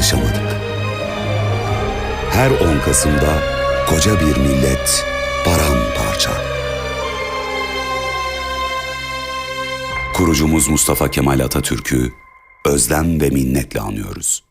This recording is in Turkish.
çalışamadık. Her 10 Kasım'da koca bir millet paramparça. Kurucumuz Mustafa Kemal Atatürk'ü özlem ve minnetle anıyoruz.